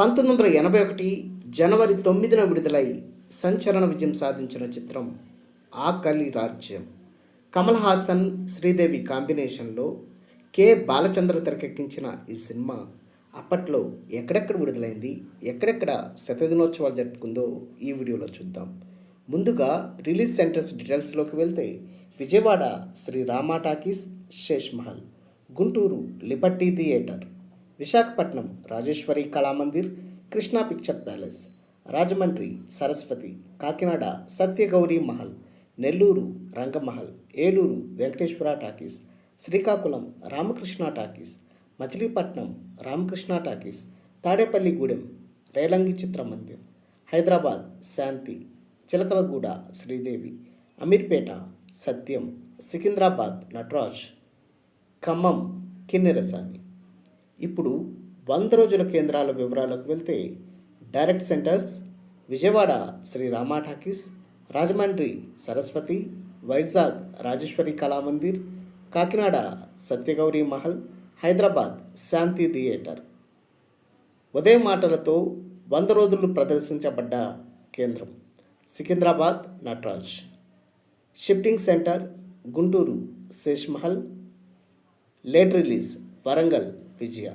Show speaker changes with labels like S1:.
S1: పంతొమ్మిది వందల ఎనభై ఒకటి జనవరి తొమ్మిదిన విడుదలై సంచలన విజయం సాధించిన చిత్రం ఆకలి రాజ్యం. కమల్ హాసన్ శ్రీదేవి కాంబినేషన్లో కె. బాలచంద్ర తెరకెక్కించిన ఈ సినిమా అప్పట్లో ఎక్కడెక్కడ విడుదలైంది ఎక్కడెక్కడ శతదినోత్సవాలు జరుపుకుందో ఈ వీడియోలో చూద్దాం. ముందుగా రిలీజ్ సెంటర్స్ డీటెయిల్స్లోకి వెళ్తే Vijayawada Sri Rama Talkies Shesh Mahal Guntur Liberty Theatre. Visakhapatnam Rajeswari Kalamandir Krishna Picture Palace Rajahmundry Saraswati Kakinada Satyagowri Mahal Nellore Rangamahal Eluru Venkateswara Talkies Srikakulam Ramakrishna Talkies Machilipatnam Ramakrishna Talkies Tadepalligudem Relangi Chitramandir Hyderabad Shanti Chilakalaguda Sridevi Ameerpet Satyam Secunderabad Natraj Khammam Kinnerasani. ఇప్పుడు వంద రోజుల కేంద్రాల వివరాలకు వెళ్తే direct centres Vijayawada Sri Rama Talkies Rajahmundry Saraswati Vizag Rajeswari Kalamandir Kakinada Satyagowri Mahal Hyderabad Shanti theatre. ఉదయం మాటలతో వంద రోజులు ప్రదర్శించబడ్డ కేంద్రం Secunderabad Natraj. Shifting centre Guntur Shesh Mahal. Late release Warangal Vijaya